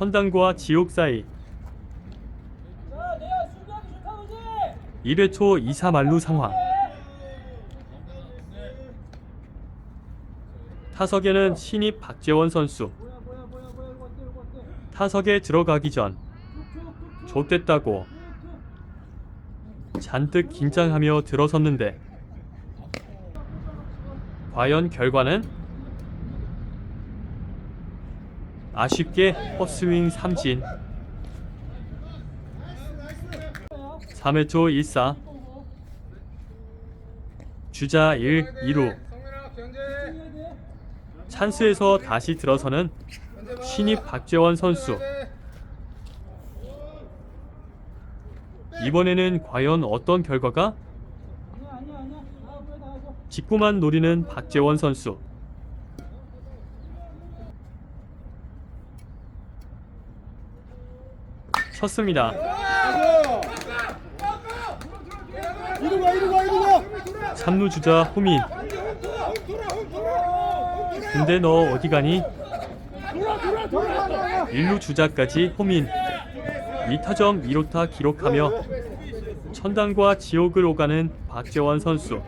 천당과 지옥 사이. 1회 초 2사 만루 상황. 타석에는 신입 박재원 선수. 타석에 들어가기 전 좆됐다고 잔뜩 긴장하며 들어섰는데 과연 결과는 아쉽게 헛스윙 삼진. 3회 초 1사. 주자 1, 2루. 찬스에서 다시 들어서는 신입 박재원 선수. 이번에는 과연 어떤 결과가? 직구만 노리는 박재원 선수 쳤습니다. 3루 주자 호민 근데 너 어디 가니? 1루 주자까지 호민 2타점 2루타 기록하며 천당과 지옥을 오가는 박재원 선수